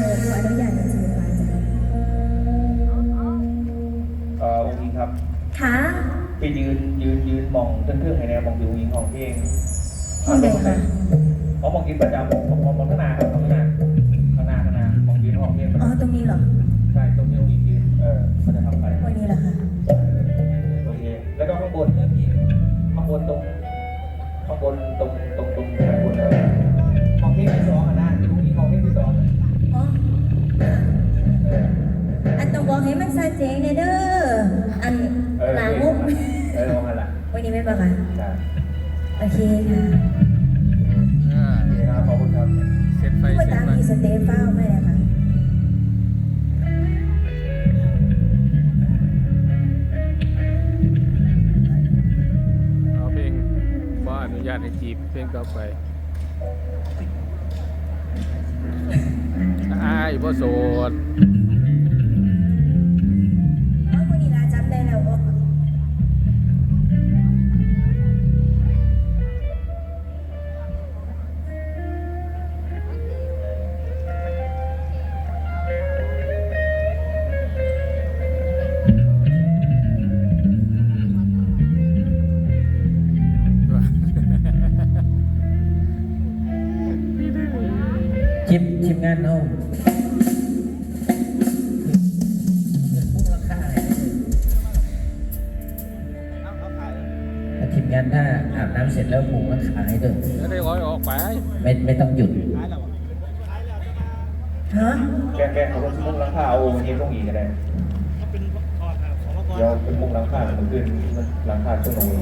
ออนุญญิงครับ ค่ะไปยืนยืนยืนมองจงเครื่องไห้แนวมองดูอุ้งอิงของพี่เองมองเด็กค่ะเขามองกินประจามองมองมองข้างหน้า บอกให้มันเจงเนเด้ออันเออหนามุกเออมองกันละวันนี้ไม่ปะคะใช่โอเคค่ะโอเคครับขอบคุณครับเสร็จไฟพูดเสร็จตามไฟที่สเตฟเฝ้าไม่เลยค่ะเอาเพลงบ่อนุญาตให้จีบเพลงต่อไปอ้ายบ่โสด แล้วทีมงานถ้าอาบน้ำเสร็จแล้วพุ่งราคาให้ด้วยแล้วได้ร้อยออกไปไม่ไม่ต้องหยุดฮะแกแกเขาลงมุ้งหลังคาเอาวันนี้ต้องอีกก็ได้เดี๋ยวเป็นมุ้งหลังคาเมื่อคืนมันหลังคาช่วงนี้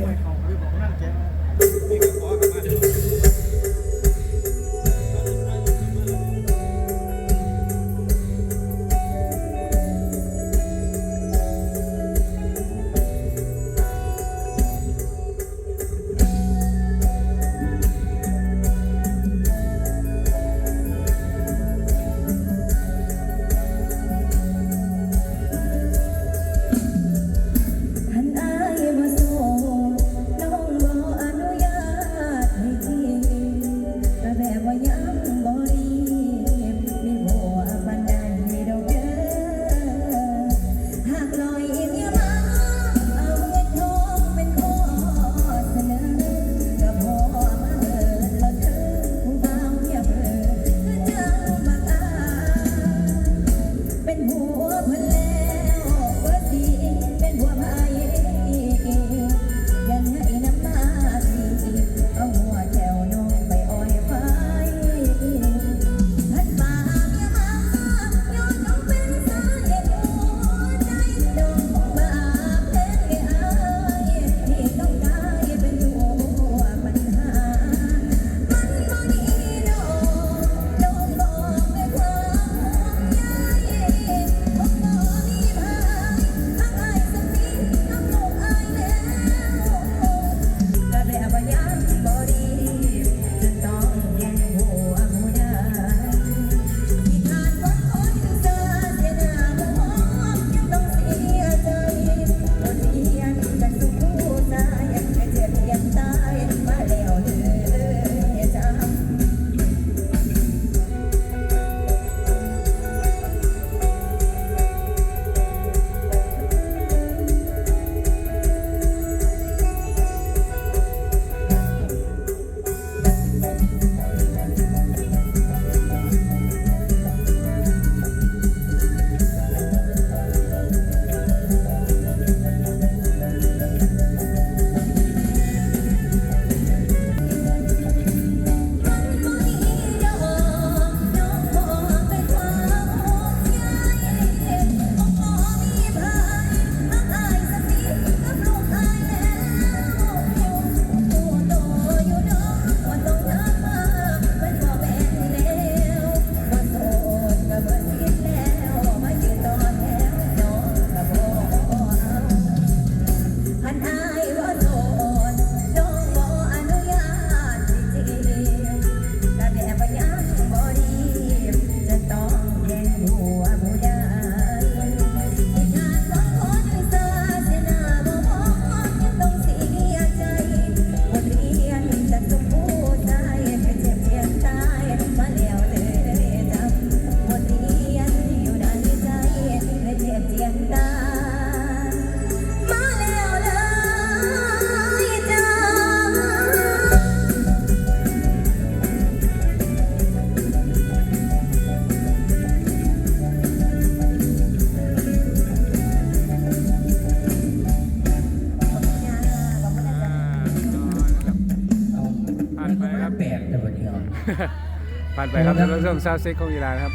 ผ่านไปครับท่านผู้ชมซาวเซ็กของอีลานะครับ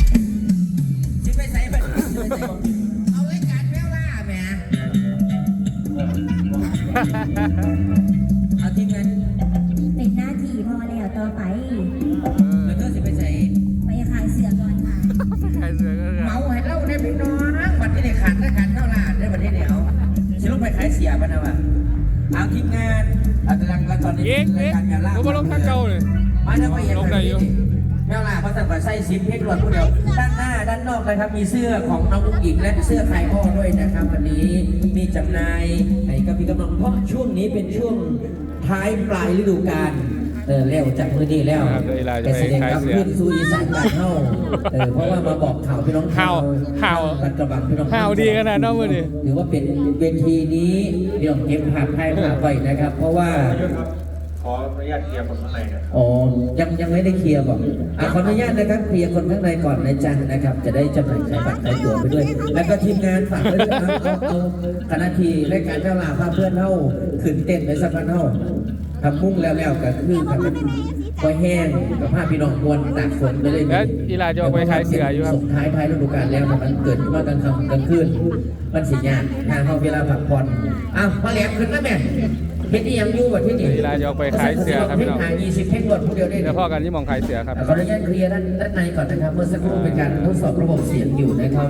สิไปใส่บัตรเอาไว้การแมวล่าแหมเอาทีมงานเป็นหน้าที่พอแล้วต่อไป แล้วก็สิไปใส่ไปขายเสือก่อนค่ะใครเสือก็เมาให้เล่าได้พี่น้องบัตรที่เนี่ยขาดก็ขาดเท่าลาดได้บัตรที่เดียวสิลงไปขายเสียปะนะวะเอาทีมงานเอาตารางแล้วตอนนี้เอ๊ะรายเอ๊ะการแมวล่าผมมาลงทางเก่าเลยมาแล้วไปเห็นลงได้อยู่ แมวล่าเขาสั่งกับไส้ซิปเพชรรวดผู้เดียวด้านหน้าด้านนอกนะครับ มีเสื้อของน้องลูกหญิงและเสื้อไทยพ่อด้วยนะครับวันนี้มีจำหน่ายให้กับพี่กำลังเพราะช่วงนี้เป็นช่วงท้ายปลายฤดูกาลเออแล้วจากมือนี้แล้วครับเดี๋ยวอีลาจะแต่ไปแสดงขายกับเสื้อขึ้นสู่อีสานบ้านเฮาเออเพราะว่ามาบอกข่าวพี่น้องข่าวข่าวรัดกระบังพี่น้องข่าวดีขนาดนั้นมื้อนี้ถือว่าเป็นเวทีนี้พี่น้องเก็บภาพให้ภาพไว้นะครับ เพราะว่าข ออนุญาตเคลียร์คนข้างในนะอ๋อ ยังยังไม่ได้เคลียร์บอกอะขออนุญาตนะครับเคลียร์คนข้างในก่อนนะจันนะครับ จะได้จำหน่ายขายบัตรขายตั๋วไปด้วย แล้วก็ทีมงานฝากด้วยนะครับเอาเอาคณะทีรายการเจ้าลาภาพเพื่อนเท่าขึ้นเต้นในสักพันเท่าทำมุ่งแล้วแล้วก็คือทำเป็นคอยแห้งกับภาพพี่น้องควรตากฝนไปเลยแล้วอีลาจะออกไปขายเสื้ออยู่ครับ ส่งท้ายท้ายฤดูกาลแล้วแต่มันเกิดขึ้นมากลางค่ำกลางคืนมันสิยากทางเขาเวลาพักผ่อนอ้าวมาแหลมขึ้นแล้วแม่ เฮ็ดอีหยังอยู่บ่ที่นี่เวลาจะออกไปขายเสือครับพี่น้อง หา20เพ่งรถผู้เดียวได้เดี๋ยวพ่อกันที่มองขายเสือครับ ขออนุญาตเคลียร์ด้านด้านในก่อนนะครับ เมื่อสักครู่เป็นการทดสอบระบบเสียงอยู่นะครับ